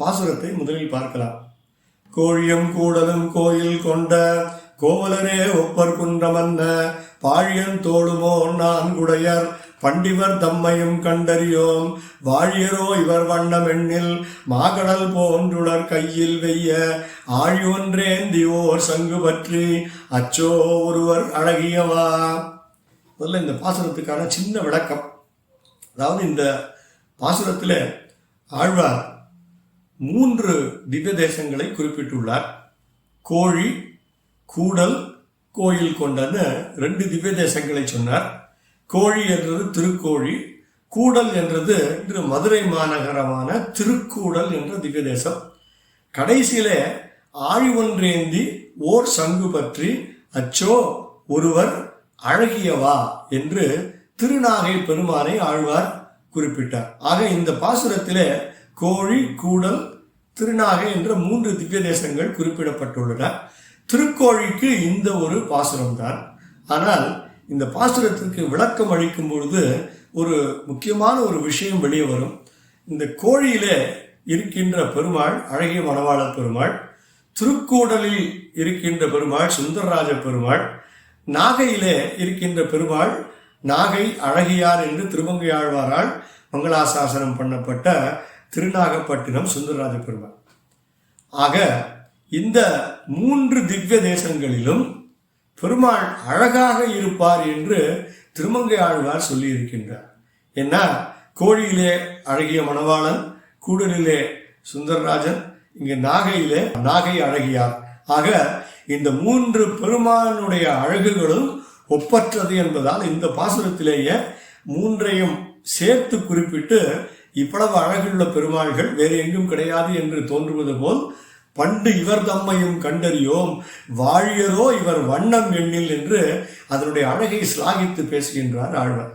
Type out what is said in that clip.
பாசுரத்தை முதலில் பார்க்கலாம். கோழியம் கூடலும் கோயில் கொண்ட கோவலரே ஒப்பர் குன்றமன்ன பாழியன் தோளுமோ நான்குடையர் பண்டிவர் தம்மையும் கண்டறியோம். வாழியரோ இவர் வண்ணம் எண்ணில் மாகடல் போன்றுடர் கையில் வெய்ய ஆழி ஒன்றேந்தி ஓர் சங்கு பற்றி அச்சோ ஒருவர் அழகியவா. முதல்ல இந்த பாசுரத்துக்கான சின்ன விளக்கம். அதாவது இந்த பாசுரத்தில் ஆழ்வார் மூன்று திவ்ய தேசங்களை குறிப்பிட்டுள்ளார். கோழி கூடல் கோயில் கொண்டன்னு ரெண்டு திவ்ய தேசங்களை சொன்னார். கோழி என்றது திருக்கோழி கூடல் என்றது இன்று மதுரை மாநகரமான திருக்கூடல் என்ற திவ்ய தேசம். கடைசியிலே ஆழி ஒன்றேந்தி ஓர் சங்கு பற்றி அச்சோ ஒருவர் அழகியவா? என்று திருநாகை பெருமானை ஆழ்வார் குறிப்பிட்டார். ஆக இந்த பாசுரத்திலே கோழி கூடல் திருநாகை என்ற மூன்று திவ்ய தேசங்கள் குறிப்பிடப்பட்டுள்ளன. திருக்கோழிக்கு இந்த ஒரு பாசுரம்தான். ஆனால் இந்த பாசுரத்திற்கு விளக்கம் அளிக்கும் பொழுது ஒரு முக்கியமான ஒரு விஷயம் வெளியே வரும். இந்த கோழியிலே இருக்கின்ற பெருமாள் அழகிய மணவாளர் பெருமாள் திருக்கூடலில் இருக்கின்ற பெருமாள் சுந்தரராஜ பெருமாள் நாகையிலே இருக்கின்ற பெருமாள் நாகை அழகியார் என்று திருமங்கையாழ்வாரால் மங்களாசாசனம் பண்ணப்பட்ட திருநாகப்பட்டினம் சுந்தரராஜ பெருமாள் ஆக இந்த மூன்று திவ்ய தேசங்களிலும் பெருமாள் அழகாக இருப்பார் என்று திருமங்கை ஆழ்வார் சொல்லியிருக்கின்றார். என்ன கோழியிலே அழகிய மணவாளன் கூடலிலே சுந்தரராஜன் இங்கு நாகையிலே நாகை அழகியார். ஆக இந்த மூன்று பெருமானுடைய அழகுகளும் ஒப்பற்றது என்பதால் இந்த பாசுரத்திலேயே மூன்றையும் சேர்த்து குறிப்பிட்டு இவ்வளவு அழகுள்ள பெருமாள்கள் வேறு எங்கும் கிடையாது என்று தோன்றுவது போல் பண்டு இவர் தம்மையும் கண்டறியோம் வாழியரோ இவர் வண்ணம் எண்ணில் என்று அதனுடைய அழகை சிலாகித்து பேசுகின்றார் ஆழ்வர்.